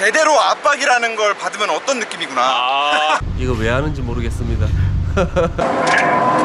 제대로 압박이라는 걸 받으면 어떤 느낌이구나. 아 이거 왜 하는지 모르겠습니다.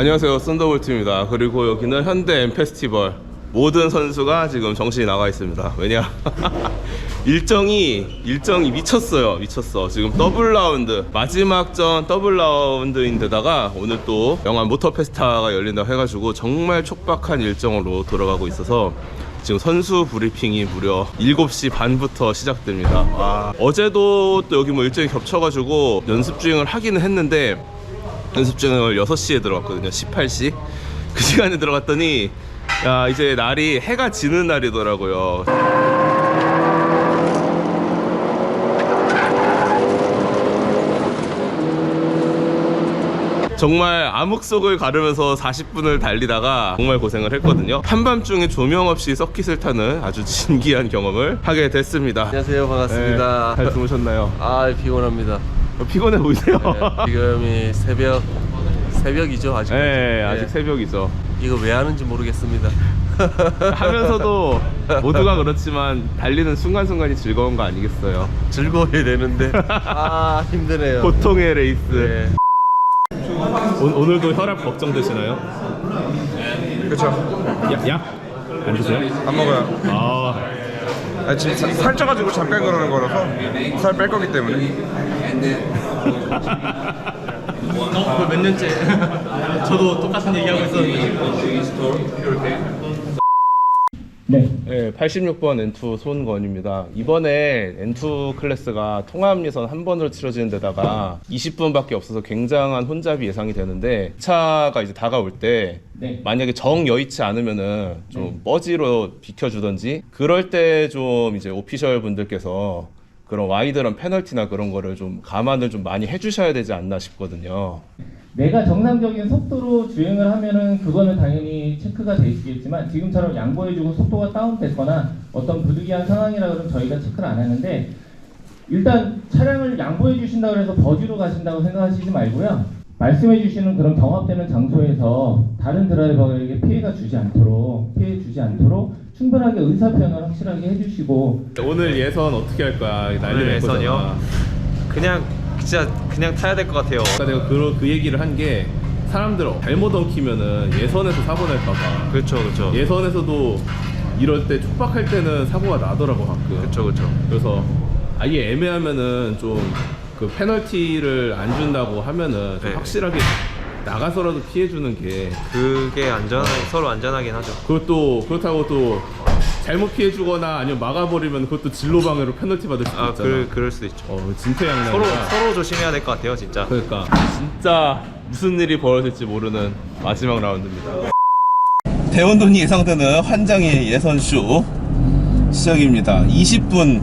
안녕하세요. 썬더볼트입니다. 그리고 여기는 현대 M 페스티벌. 모든 선수가 지금 정신이 나가 있습니다. 왜냐? 일정이 일정이 미쳤어요. 미쳤어. 지금 더블 라운드 마지막 전 더블 라운드인데다가 오늘 또 영화 모터 페스타가 열린다고 해가지고 정말 촉박한 일정으로 돌아가고 있어서 지금 선수 브리핑이 무려 7시 반부터 시작됩니다. 와, 어제도 또 여기 뭐 일정이 겹쳐가지고 연습 주행을 하기는 했는데 연습증을 6시에 들어갔거든요 18시 그 시간에 들어갔더니 야 이제 날이 해가 지는 날이더라고요 정말 암흑 속을 가르면서 40분을 달리다가 정말 고생을 했거든요 한밤중에 조명 없이 서킷을 타는 아주 신기한 경험을 하게 됐습니다 안녕하세요 반갑습니다. 네, 잘 주무셨나요? 아 피곤합니다. 어, 피곤해 보이세요? 네, 지금이 새벽 새벽이죠 아직. 네, 아직 새벽이죠 이거 왜 하는지 모르겠습니다. 하면서도 모두가 그렇지만 달리는 순간순간이 즐거운 거 아니겠어요? 즐거워야 되는데 아 힘드네요. 고통의 레이스. 네. 오, 오늘도 혈압 걱정되시나요? 그렇죠. 약? 약? 안 드세요? 안 먹어요. 아, 아, 지금 사- 살쪄가지고 잠깐 그러는 거라서 살 뺄 거기 때문에. 몇 년째? 저도 똑같은 얘기하고 있었는데 네, 86번 N2 손건입니다. 이번에 N2 클래스가 통합 예선 한 번으로 치러지는 데다가 20분밖에 없어서 굉장한 혼잡이 예상이 되는데 차가 이제 다가올 때 만약에 정 여의치 않으면은 좀 뻐지로 비켜주던지 그럴 때 좀 이제 오피셜 분들께서 그런 와이드한 페널티나 그런 거를 좀 감안을 좀 많이 해주셔야 되지 않나 싶거든요. 내가 정상적인 속도로 주행을 하면은 그거는 당연히 체크가 돼 있겠지만 지금처럼 양보해주고 속도가 다운됐거나 어떤 부득이한 상황이라 그러면 저희가 체크를 안 하는데 일단 차량을 양보해 주신다고 해서 버지로 가신다고 생각하시지 말고요. 말씀해 주시는 그런 경합되는 장소에서 다른 드라이버에게 피해가 주지 않도록 피해 주지 않도록 충분하게 의사 표현을 확실하게 해주시고 오늘 예선 어떻게 할 거야? 난리 오늘 날 예선이요? 거잖아. 그냥 진짜 그냥 타야 될 것 같아요. 아까 내가 그, 그 얘기를 한 게 사람들 잘못 엉키면은 예선에서 사고 날까봐 그렇죠, 그렇죠. 예선에서도 이럴 때 촉박할 때는 사고가 나더라고 가끔 그렇죠, 그렇죠. 그래서 아예 애매하면은 좀 그 페널티를 안 준다고 하면은 좀 네. 확실하게 나가서라도 피해주는 게 그게 안전 서로 안전하긴 하죠. 그것도 그렇다고 또 잘못 피해 주거나 아니면 막아버리면 그것도 진로방해로 페널티 받을 수도 아, 있잖아 그 그럴 수도 있죠. 어 진퇴양난이야 서로 서로 조심해야 될 것 같아요, 진짜. 그러니까 진짜 무슨 일이 벌어질지 모르는 마지막 라운드입니다. 대원돈이 예상되는 환장의 예선쇼 시작입니다. 20분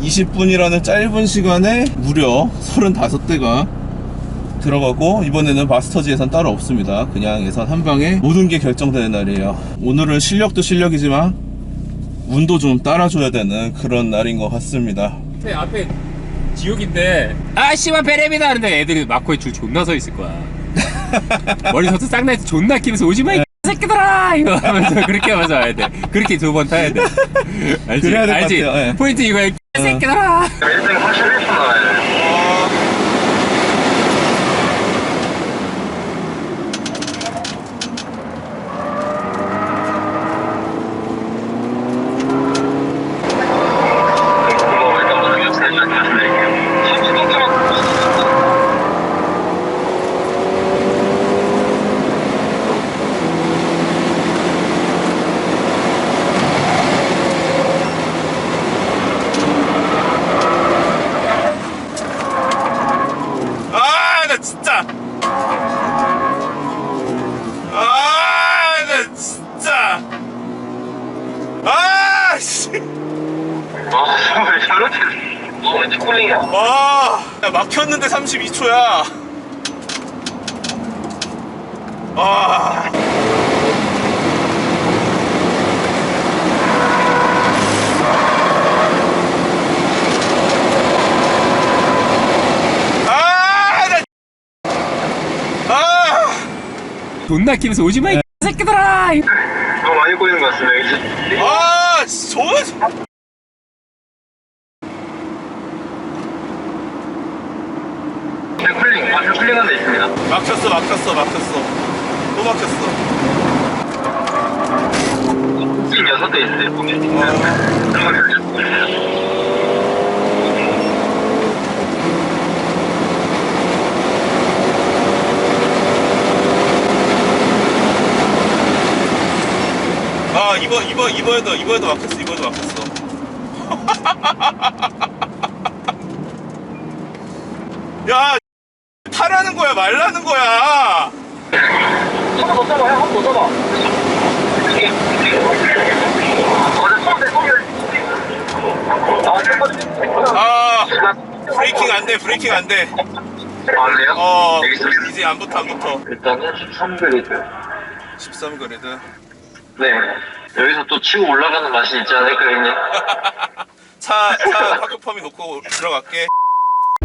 20분이라는 짧은 시간에 무려 35대가 들어가고 이번에는 마스터즈 예선 따로 없습니다. 그냥 예선 한 방에 모든 게 결정되는 날이에요. 오늘은 실력도 실력이지만 운도 좀 따라줘야 되는 그런 날인 것 같습니다. 제 앞에 지옥인데. 아 씨발 베레비다 하는데 애들이 마코에 줄 존나 서 있을 거야. 머리서부터 쌍나에서 존나 끼면서 오지마 이 새끼들아! 이거 하면서 그렇게 하면서 와야 돼. 그렇게 두 번 타야 돼. 알지? 그래야 될것 알지? 같아요, 예. 포인트 이거야 이 새끼들아! 아, 나 진짜. 아, 나 진짜. 아, 씨. 아, 정말 저렇게 너무 콜링이야. 아. 야, 막혔는데 32초야. 아. 아, 나. 아. 존나 끼면서 오지 마, 이 새끼들아! 너무 많이 꼬이는 것 같습니다. 아, 저. 쿨링, 아, 쿨링한 데 있습니다. 막혔어, 막혔어, 막혔어. 또 막혔어. 지금 여섯 대 있어요. 보면. 아, 이번, 이번, 이번에도, 이번에도 막혔어, 이번에도 막혔어. 야, 말라는 거야. 한번 더 써봐요. 한번더 써봐. 아. 아, 브레이킹 안 돼, 브레이킹 안 돼. 아, 그래요? 어, 알겠습니다. 이제 안 붙어, 안 붙어. 일단은 13그리드. 13그레드. 네. 여기서 또 치고 올라가는 맛이 있지 않을까요, 형님? 차, 차 파크펌이 놓고 들어갈게.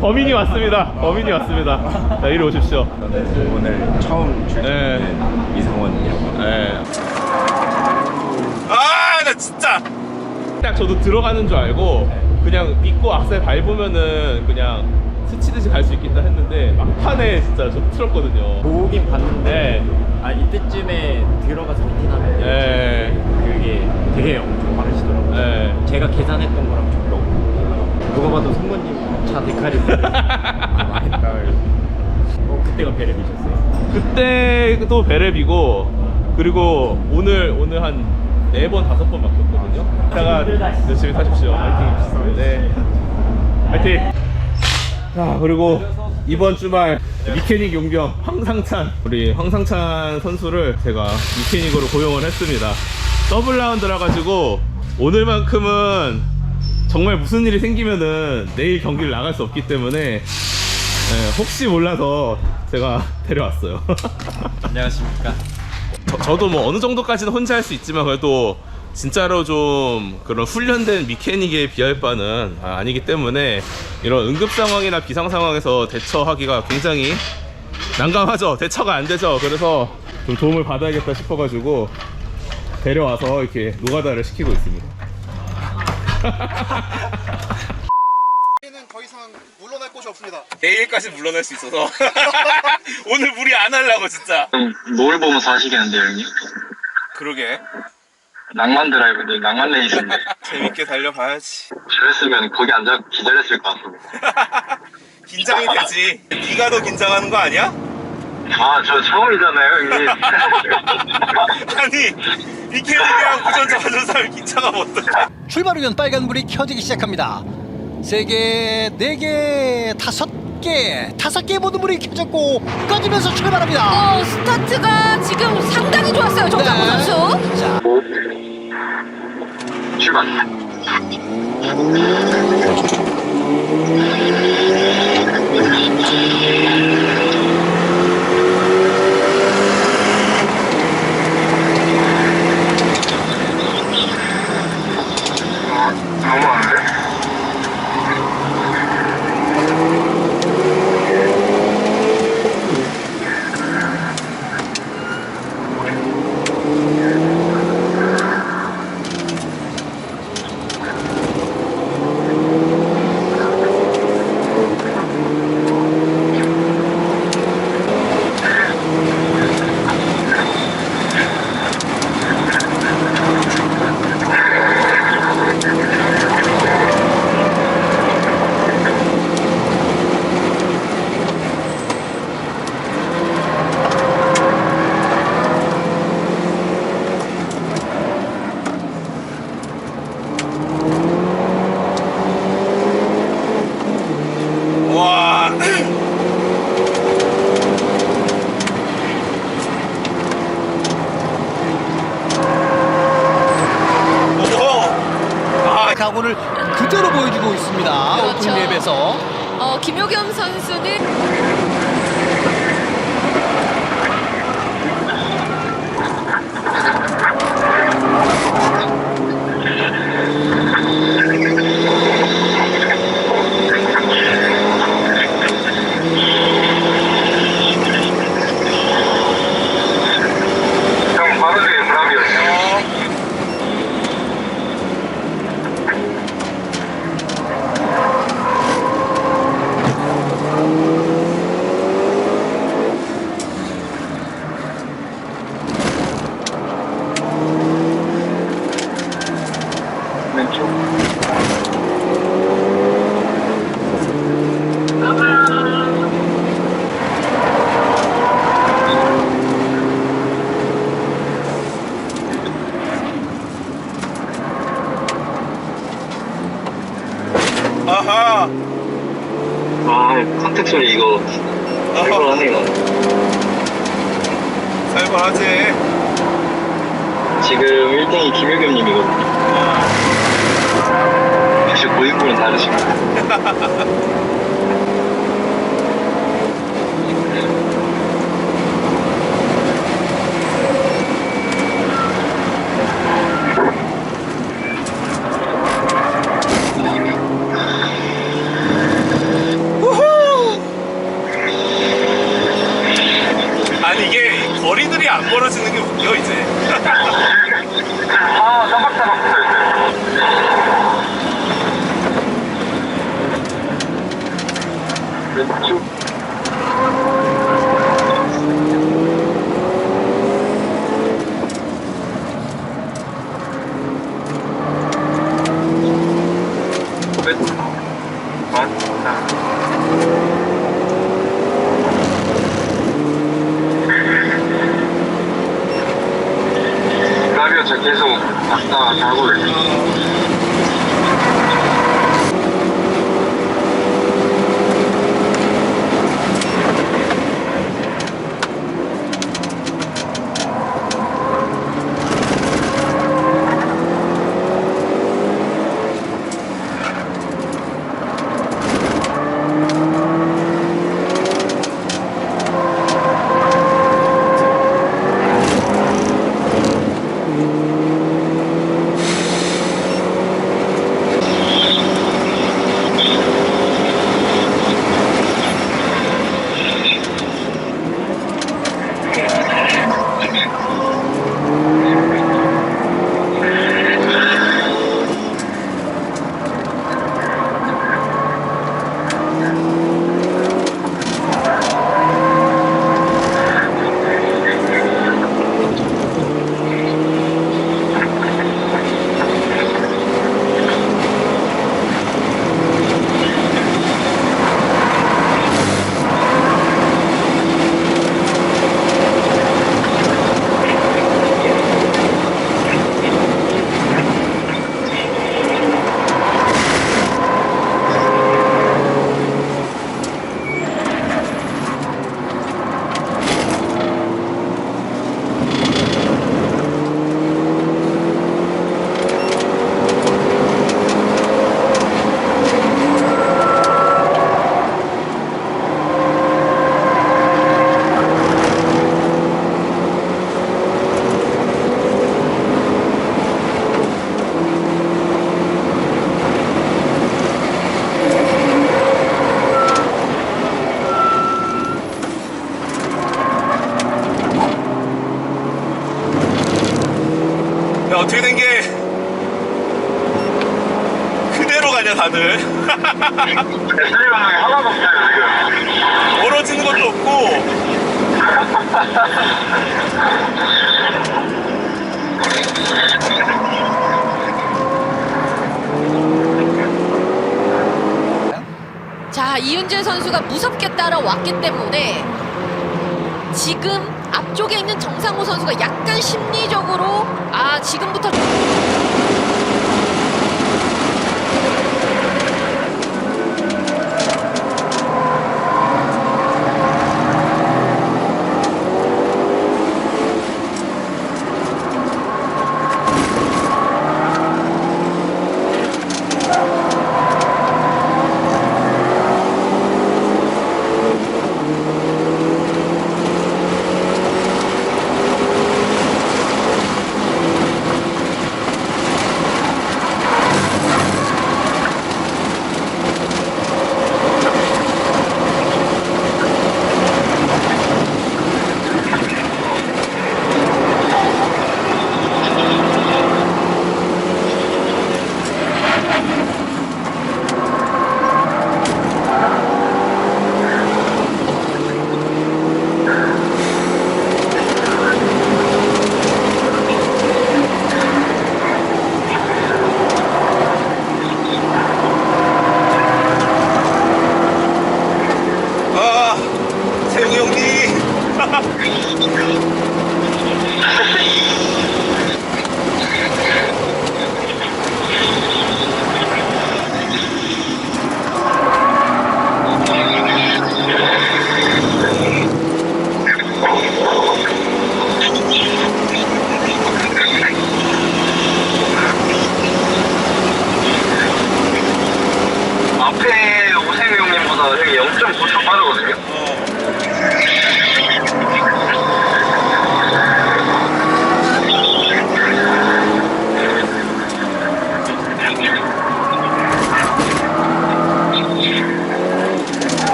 범인이 왔습니다. 범인이 왔습니다. 자, 이리 오십시오. 오늘 처음 네. 이상원이라고. 네. 아, 나 진짜. 딱 저도 들어가는 줄 알고 그냥 믿고 악셀 밟으면은 그냥 스치듯이 갈 수 있겠다 했는데 막판에 진짜 저 틀었거든요. 보긴 봤는데 네. 아 이때쯤에 들어가서 미팅하면 네. 그게 되게 엄청 많으시더라고요 네. 제가 계산했던 거랑 좀 너무 누가 봐도 성모님 차 데칼이 아, 망했다 어 그때가 베레비셨어요 그때도 베레비고 그리고 오늘 오늘 한 네 번 다섯 번 막혔거든요. 이따가 열심히 타십시오. 파이팅. 네. 파이팅. 자 그리고 이번 주말 미케닉 용병 황상찬 우리 황상찬 선수를 제가 미케닉으로 고용을 했습니다. 더블 라운드라 가지고 오늘만큼은 정말 무슨 일이 생기면은 내일 경기를 나갈 수 없기 때문에 네, 혹시 몰라서 제가 데려왔어요. 안녕하십니까. 저, 도뭐 어느 정도까지는 혼자 할 수 있지만 그래도 진짜로 좀 그런 훈련된 미케닉에 비할 바는 아, 아니기 때문에 이런 응급 상황이나 비상 상황에서 대처하기가 굉장히 난감하죠. 대처가 안 되죠. 그래서 좀 도움을 받아야겠다 싶어가지고 데려와서 이렇게 노가다를 시키고 있습니다. 더 이상 물러날 곳이 없습니다. 내일까지 물러날 수 있어서 오늘 무리 안 하려고 진짜. 그럼 뭘 보면서 하시겠는데요, 형님? 그러게 낭만 드라이브인데, 낭만 레이스인데. 재밌게 달려봐야지. 저랬으면 거기 앉아 기다렸을 것 같습니다. 긴장이 되지. 네가 더 긴장하는 거 아니야? 아, 저 처음이잖아요, 형님. 아니 미케닉이랑 운전자 하는 사람이 긴장하면 어떡해? 출발하면 빨간불이 켜지기 시작합니다. 세 개, 네 개, 다섯 개, 다섯 개 모든 불이 켜졌고 꺼지면서 출발합니다. 어, 스타트가 지금 상당히 좋았어요, 정상우 네. 선수. 자, 출발. 너무 안 যদি Aleluia. 자 이윤재 선수가 무섭게 따라왔기 때문에 지금 앞쪽에 있는 정상호 선수가 약간 심리적으로 아 지금부터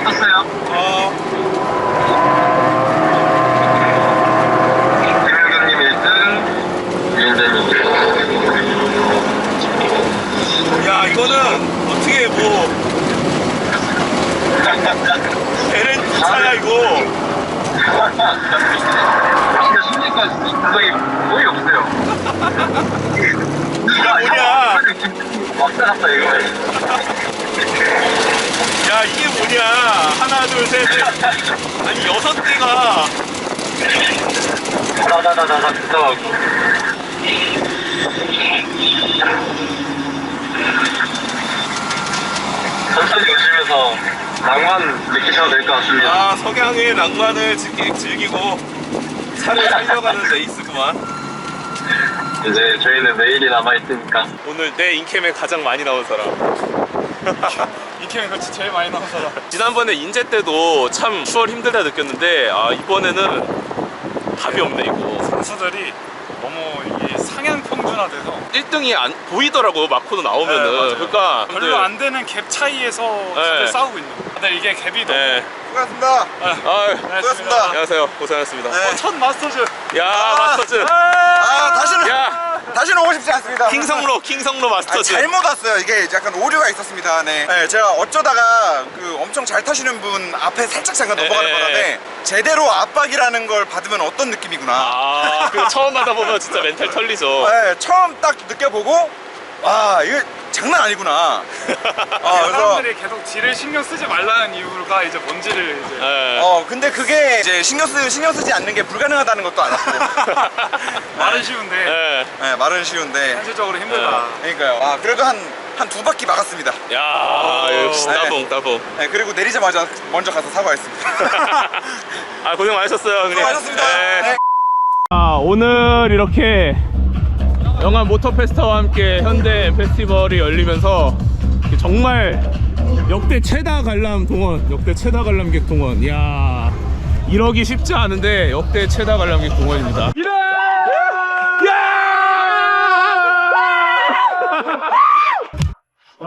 체크 어떻어요? 어. 김효경님 1등, 윤재님 2등. 야 이거는 어떻게 뭐 베렌 차야 이거 진짜 순위가 분석이 거의 없어요. 이거 뭐냐 왔다 갔다 이거. 야 이게 뭐냐 하나 둘셋 아니 여섯 개가 나나나나 진짜. 천천히 오시면서 낭만 느끼셔도 될 것 같습니다. 아 석양의 낭만을 즐기, 즐기고 차를 살려가는 레이스구만 이제 저희는 내일이 남아있으니까. 오늘 내 인캠에 가장 많이 나온 사람 인캠에 그렇지 제일 많이 나온 사람. 지난번에 인제 때도 참 추월 힘들다 느꼈는데 아 이번에는 답이 없네 이거 선수들이 너무 평준화돼서 1등이 안 보이더라고 마코도 나오면은 네. 그러니까 별로 안 되는 갭 차이에서 다들 싸우고 있는 거예요. 다들 이게 갭이 너무 네. 수고하셨습니다. 아 고맙습니다. 안녕하세요 고생하셨습니다 어, 첫 마스터즈. 야 마스터즈 아, 다시는 오고 싶지 않습니다. 킹성로 킹성로 아, 마스터즈 잘못 왔어요. 이게 약간 오류가 있었습니다. 네. 네, 제가 어쩌다가 그 엄청 잘 타시는 분 앞에 살짝 잠깐 넘어가는 네. 바람에 제대로 압박이라는 걸 받으면 어떤 느낌이구나. 아 그거 처음 하다 보면 진짜 멘탈 털리죠 네, 처음 딱 느껴보고 아 이거 장난 아니구나. 아, 그래서 사람들이 계속 지를 신경 쓰지 말라는 이유가 이제 뭔지를 이제 네. 어 근데 그게 이제 신경 쓰 신경 쓰지 않는 게 불가능하다는 것도 알았고. 말은 쉬운데 네. 네, 말은 쉬운데. 현실적으로 힘들다. 그러니까요. 아 그래도 한 한 두 바퀴 막았습니다. 야 역시 네. 따봉 따봉 네, 그리고 내리자마자 먼저 가서 사과했습니다. 아 고생 많으셨어요 형님 수고하셨습니다. 네. 네. 아 오늘 이렇게 영암 모터 페스타와 함께 현대 페스티벌이 열리면서 정말 역대 최다 관람 동원, 역대 최다 관람객 동원. 이야, 이러기 쉽지 않은데 역대 최다 관람객 동원입니다.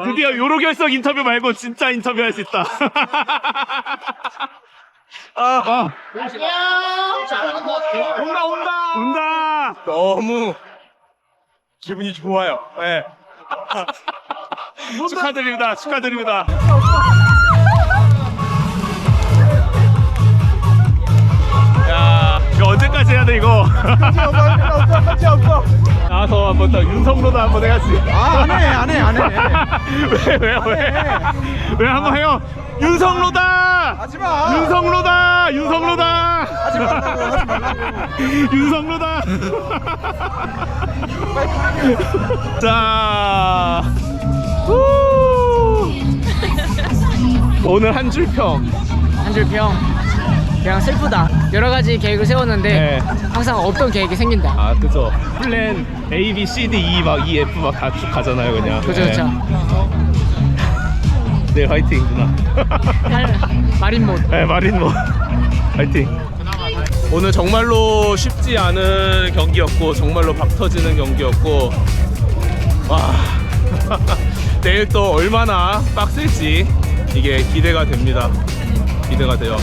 드디어 요로 결석 인터뷰 말고 진짜 인터뷰 할 수 있다. 아, 온다 온다 온다. 너무 기분이 좋아요. 예. 축하드립니다. 축하드립니다. 야, 이거 언제까지 해야 돼 이거? 끝이 없어. 나와서 한번 더 윤성로도 한번 해야지. 아, 안 해, 안 해, 안 해. 왜, 왜, 왜? 왜 한번 해요? 윤성로다! 하지 마. 윤성로다! 윤성로다! 하지 말라고, 하지 말라고. 윤성로다! 자, 후. 오늘 한 줄 평. 한줄 평. 그냥 슬프다. 여러 가지 계획을 세웠는데 네. 항상 없던 계획이 생긴다. 아, 그죠. 플랜 A, B, C, D, E 막 E, F 막 다 쭉 가잖아요, 그냥. 그죠, 네. 그죠. 네, 화이팅, 누나. 마린 못. 네, 마린 뭐. 화이팅. 오늘 정말로 쉽지 않은 경기였고, 정말로 박 터지는 경기였고, 와. 내일 또 얼마나 빡셀지 이게 기대가 됩니다. 기대가 돼요.